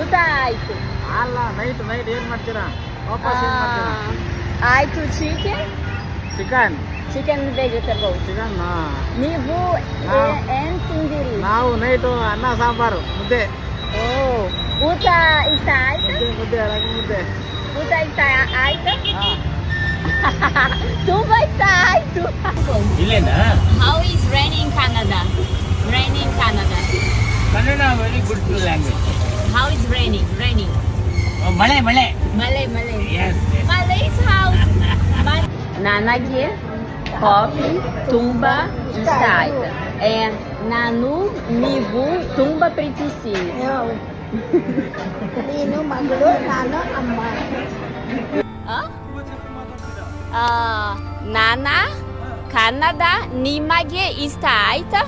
ಊಟ ಆಯ್ತು. ಅಲ್ಲ ನೈಟ್ ನೈಟ್ ಏನ್ ಮಾಡ್ತೀರಾ? ವಾಪಸ್ ಏನ್ ಮಾಡ್ತೀರಾ? ಆಯ್ತು chicken chicken chicken vegetable chicken ನೀವು ಏ- ಏನ್ ತಿಂದಿರಿ? ನಾವು ನೈಟು ಅನ್ನ ಸಾಂಬಾರು ಮುದ್ದೆ. ಓ ಊಟ ಇಷ್ಟ ಆಯ್ತು? ಮುದ್ದೆ ಮುದ್ದೆ ರಾಗಿ ಮುದ್ದೆ. ಊಟ ಇಷ್ಟ ಆಯ್ತಾ? ತುಂಬಾ ಇಷ್ಟ ಆಯ್ತು. ಇಲ್ಲೇನಾ? How is rain in Kannada rain in Kannada Kannada very good language raining, raining. Oh, Malay, Malay. Malay, Malay. Yes. Malay's house. Mal Nanagi, Coffee, Tumba, Staita. É Nanu, Nivu, Tumba, Pritisi. Não. Nino, Maguru, Nana, Amma. Ah? Hã? Ah, Nana, Canadá, Nimage, Staita.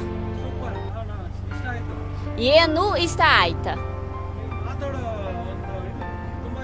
Está Staita.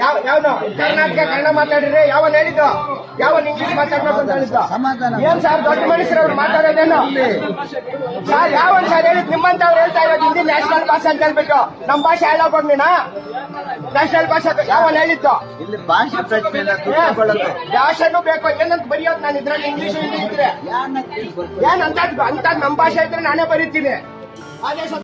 ಯಾವ ಕರ್ನಾಟಕ ಕನ್ನಡ ಮಾತಾಡಿದ್ರೆ ಯಾವ ಹೇಳಿದ್ದು? ಯಾವ English ಮಾತಾಡ್ಬೇಕು ಅಂತ ಹೇಳಿದ್ದು? ಏನ್ sir ದೊಡ್ಡ ಮನುಷ್ಯರು ಅವ್ರು ಮಾತಾಡೋದೇನು? ಸರ್ ಯಾವನ್ ಸರ್ ಹೇಳಿದ್ ನಿಮ್ಮಂತವ್ರು ಹೇಳ್ತಾ ಇರೋದು ಹಿಂದಿ ನ್ಯಾಷನಲ್ ಭಾಷೆ ಅಂತ ಹೇಳ್ಬಿಟ್ಟು. ನಮ್ ಭಾಷೆ ಹೇಳೋಕ್ ನೀನಾ? ನ್ಯಾಷನಲ್ ಭಾಷೆ ಯಾವನ್ ಹೇಳಿದ್ದು? ಇಲ್ಲಿ ಭಾಷೆ ಭಾಷೆನೂ ಬೇಕು. ಏನಂತ ಬರೆಯೋದು ನಾನು ಇದ್ರಲ್ಲಿ? ಇಂಗ್ಲಿಷ್ ಏನಂತ ಇದ್ರೆ. ಏನ್ ಅಂತ ಅಂತ ನಮ್ ಭಾಷೆ ಇದ್ರೆ ನಾನೇ ಬರೀತೀನಿ. ಆದೇಶ